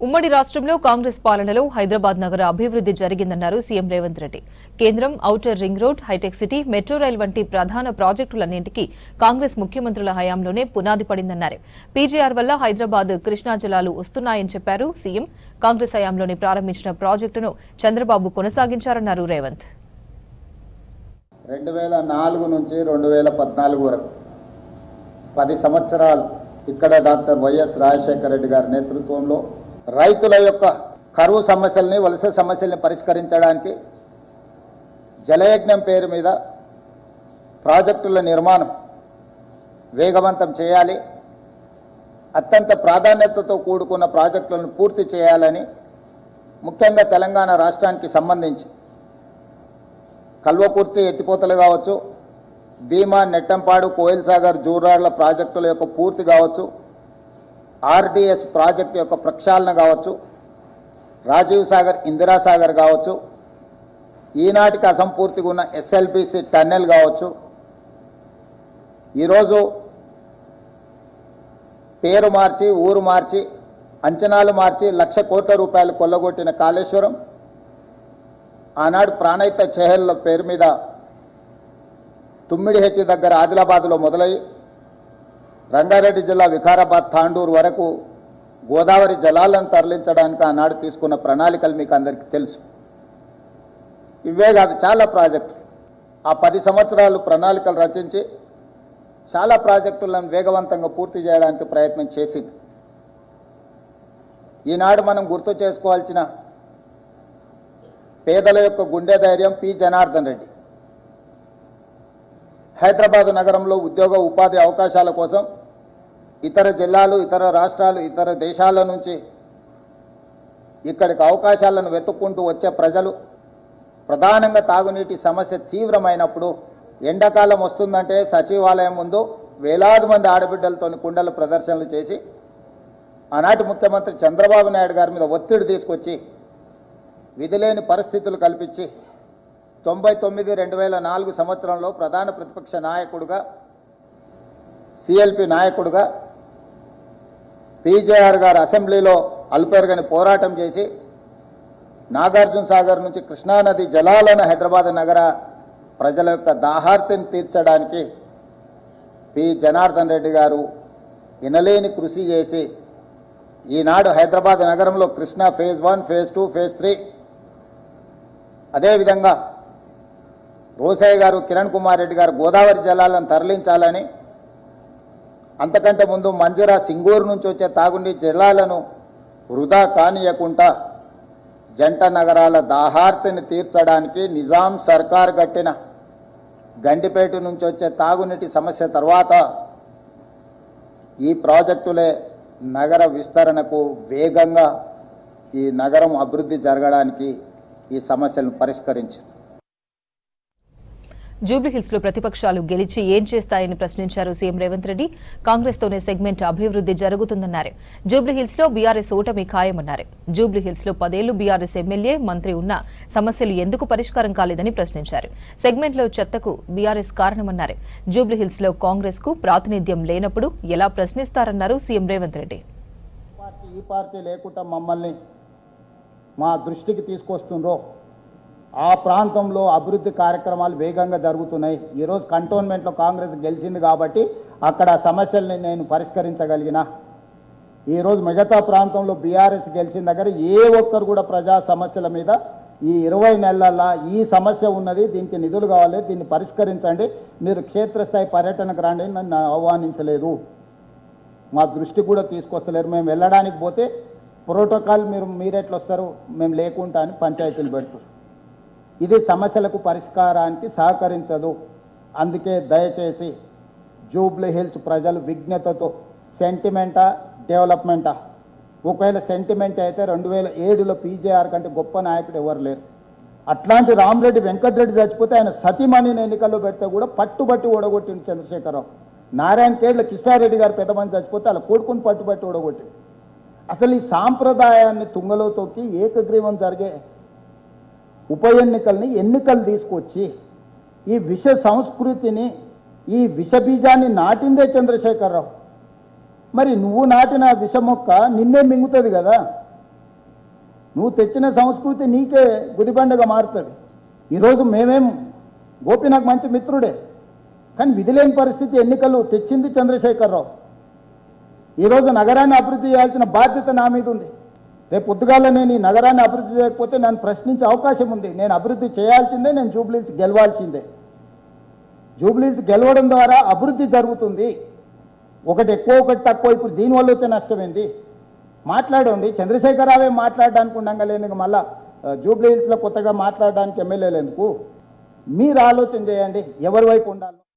ఉమ్మడి రాష్ట్రంలో కాంగ్రెస్ పాలనలో హైదరాబాద్ నగర అభివృద్ధి జరిగిందన్నారు సీఎం రేవంత్ రెడ్డి. కేంద్రం outer ring road hitech city metro rail వంటి ప్రధాన ప్రాజెక్టులన్నింటికీ కాంగ్రెస్ ముఖ్యమంత్రుల హయాంలోనే పునాది పడిందన్నారు. పీజీఆర్ వల్ల హైదరాబాద్ కృష్ణా జలాలు వస్తున్నాయని చెప్పారు సీఎం. కాంగ్రెస్ హయాంలోనే ప్రారంభించిన ప్రాజెక్టును చంద్రబాబు కొనసాగించారన్నారు రేవంత్. రెండు వేల నాలుగు నుంచి రెండు వేల పద్నాలుగు వరకు పది సంవత్సరాలు ఇక్కడ డాక్టర్ వైఎస్ రాజశేఖర రెడ్డి గారి నేతృత్వంలో రైతుల యొక్క కరువు సమస్యల్ని వలస సమస్యల్ని పరిష్కరించడానికి జలయజ్ఞం పేరు మీద ప్రాజెక్టుల నిర్మాణం వేగవంతం చేయాలి. అత్యంత ప్రాధాన్యతతో కూడుకున్న ప్రాజెక్టులను పూర్తి చేయాలని ముఖ్యంగా తెలంగాణ రాష్ట్రానికి సంబంధించి కల్వకుర్తి ఎత్తిపోతలు కావచ్చు భీమా నెట్టంపాడు కోయిల్ సాగర్ జూరార్ల ప్రాజెక్టుల యొక్క పూర్తి కావచ్చు ఆర్డిఎస్ ప్రాజెక్టు యొక్క ప్రక్షాళన కావచ్చు రాజీవ్ సాగర్ ఇందిరాసాగర్ కావచ్చు ఈనాటికి అసంపూర్తిగా ఉన్న ఎస్ఎల్బిసి టన్నెల్ కావచ్చు. ఈరోజు పేరు మార్చి ఊరు మార్చి అంచనాలు మార్చి లక్ష కోట్ల రూపాయలు కొల్లగొట్టిన కాళేశ్వరం ఆనాడు ప్రాణయిత చెహెల్ల పేరు మీద తుమ్మిడిహెట్టి దగ్గర ఆదిలాబాద్లో మొదలై రంగారెడ్డి జిల్లా వికారాబాద్ తాండూరు వరకు గోదావరి జలాలను తరలించడానికి ఆనాడు తీసుకున్న ప్రణాళికలు మీకు అందరికీ తెలుసు. ఇవే కాదు చాలా ప్రాజెక్టులు. ఆ పది సంవత్సరాలు ప్రణాళికలు రచించి చాలా ప్రాజెక్టులను వేగవంతంగా పూర్తి చేయడానికి ప్రయత్నం చేసింది. ఈనాడు మనం గుర్తు చేసుకోవాల్సిన పేదల యొక్క గుండె ధైర్యం పి. జనార్దన్ రెడ్డి. హైదరాబాదు నగరంలో ఉద్యోగ ఉపాధి అవకాశాల కోసం ఇతర జిల్లాలు ఇతర రాష్ట్రాలు ఇతర దేశాల నుంచి ఇక్కడికి అవకాశాలను వెతుక్కుంటూ వచ్చే ప్రజలు ప్రధానంగా తాగునీటి సమస్య తీవ్రమైనప్పుడు ఎండాకాలం వస్తుందంటే సచివాలయం ముందు వేలాది మంది ఆడబిడ్డలతో కుండల ప్రదర్శనలు చేసి ఆనాటి ముఖ్యమంత్రి చంద్రబాబు నాయుడు గారి మీద ఒత్తిడి తీసుకొచ్చి విధిలేని పరిస్థితులు కల్పించి తొంభై తొమ్మిది రెండు వేల నాలుగు సంవత్సరంలో ప్రధాన ప్రతిపక్ష నాయకుడుగా సిఎల్పి నాయకుడుగా పీజేఆర్ గారు అసెంబ్లీలో అల్పెరగని పోరాటం చేసి నాగార్జున సాగర్ నుంచి కృష్ణానది జలాలను హైదరాబాద్ నగర ప్రజల యొక్క దాహార్తిని తీర్చడానికి పి. జనార్దన్ రెడ్డి గారు ఇనలేని కృషి చేసి ఈనాడు హైదరాబాద్ నగరంలో Krishna phase one phase two phase three అదేవిధంగా రోసయ్య గారు కిరణ్ కుమార్ రెడ్డి గారు గోదావరి జలాలను తరలించాలని అంతకంటే ముందు మంజరా సింగూరు నుంచి వచ్చే తాగునీటి జలాలను వృధా కానియకుండా జంట నగరాల దాహార్తిని తీర్చడానికి నిజాం సర్కార్ కట్టిన గండిపేట నుంచి వచ్చే తాగునీటి సమస్య తర్వాత ఈ ప్రాజెక్టులే నగర విస్తరణకు వేగంగా ఈ నగరం అభివృద్ధి జరగడానికి ఈ సమస్యలను పరిష్కరించింది. జూబ్లీహిల్స్లో ప్రతిపక్షాలు గెలిచి ఏం చేస్తాయని ప్రశ్నించారు సీఎం రేవంత్ రెడ్డి. కాంగ్రెస్ తోనే సెగ్మెంట్ అభివృద్ధి జరుగుతుందన్నారు. జూబ్లీహిల్స్లో బీఆర్ఎస్ ఓటమి ఖాయమన్నారు. జూబ్లీహిల్స్లో పదేళ్ళు బీఆర్ఎస్ ఎమ్మెల్యే మంత్రి ఉన్న సమస్యలు ఎందుకు పరిష్కారం కాలేదని ప్రశ్నించారు. సెగ్మెంట్లో చెత్తకు బీఆర్ఎస్ కారణమన్నారు. జూబ్లీహిల్స్లో కాంగ్రెస్కు ప్రాతినిధ్యం లేనప్పుడు ఎలా ప్రశ్నిస్తారన్నారు సీఎం రేవంత్ రెడ్డి. పార్టీ ఈ పార్టీ లేకుండా మమ్మల్ని మా దృష్టికి తీసుకొస్తుండ్రో? ఆ ప్రాంతంలో అభివృద్ధి కార్యక్రమాలు వేగంగా జరుగుతున్నాయి. ఈరోజు కంటోన్మెంట్లో కాంగ్రెస్ గెలిచింది కాబట్టి అక్కడ సమస్యల్ని నేను పరిష్కరించగలిగిన. ఈరోజు మిగతా ప్రాంతంలో బీఆర్ఎస్ గెలిచిన దగ్గర ఏ ఒక్కరు కూడా ప్రజా సమస్యల మీద ఈ ఇరవై నెలల్లో ఈ సమస్య ఉన్నది దీనికి నిధులు కావాలి దీన్ని పరిష్కరించండి. మీరు క్షేత్రస్థాయి పర్యటనకు రండి నన్ను ఆహ్వానించలేదు. మా దృష్టి కూడా తీసుకొస్తలేరు. మేము వెళ్ళడానికి పోతే ప్రోటోకాల్ మీరు మీరెట్లు వస్తారు మేము లేకుండా అని పంచాయతీలు పెడుతారు ఇది సమస్యలకు పరిష్కారానికి సహకరించదు. అందుకే దయచేసి జూబ్లీ హిల్స్ ప్రజలు విజ్ఞతతో సెంటిమెంటా డెవలప్మెంటా ఒకవేళ సెంటిమెంట్ అయితే రెండు వేల ఏడులో పీజేఆర్ కంటే గొప్ప నాయకుడు ఎవరు లేరు. అట్లాంటి రామరెడ్డి వెంకటరెడ్డి చచ్చిపోతే ఆయన సతీమణిని ఎన్నికల్లో పెడితే కూడా పట్టుబట్టి ఓడగొట్టింది చంద్రశేఖరరావు. నారాయణ కేళ్ళ కృష్ణారెడ్డి గారు పెద్ద మంది చచ్చిపోతే అలా కొడుకుని పట్టుబట్టి ఓడగొట్టింది అసలు ఈ సాంప్రదాయాన్ని తుంగలో తొక్కి ఏకగ్రీవం జరిగే ఉప ఎన్నికల్ని ఎన్నికలు తీసుకొచ్చి ఈ విష సంస్కృతిని ఈ విషబీజాన్ని నాటిందే చంద్రశేఖరరావు. మరి నువ్వు నాటిన విష మొక్క నిన్నే మింగుతుంది కదా. నువ్వు తెచ్చిన సంస్కృతి నీకే గుదిబండగా మారుతుంది. ఈరోజు మేమేం గోపి నాకు మంచి మిత్రుడే. కానీ విధిలేని పరిస్థితి ఎన్నికలు తెచ్చింది చంద్రశేఖరరావు. ఈరోజు నగరాన్ని అభివృద్ధి చేయాల్సిన బాధ్యత నా మీద ఉంది. రేపు పొద్దుగాల నేను ఈ నగరాన్ని అభివృద్ధి చేయకపోతే నన్ను ప్రశ్నించే అవకాశం ఉంది. నేను అభివృద్ధి చేయాల్సిందే నేను జూబ్లీస్ గెలవాల్సిందే. జూబ్లీస్ గెలవడం ద్వారా అభివృద్ధి జరుగుతుంది. ఒకటి ఎక్కువ ఒకటి తక్కువ. ఇప్పుడు దీనివల్ల వచ్చే నష్టమైంది మాట్లాడండి. చంద్రశేఖరరావే మాట్లాడడానికి ఉండగా లేని మళ్ళా జూబ్లీహిల్స్లో కొత్తగా మాట్లాడడానికి ఎమ్మెల్యేలు ఎందుకు? మీరు ఆలోచన చేయండి. ఎవరి వైపు ఉండాలి.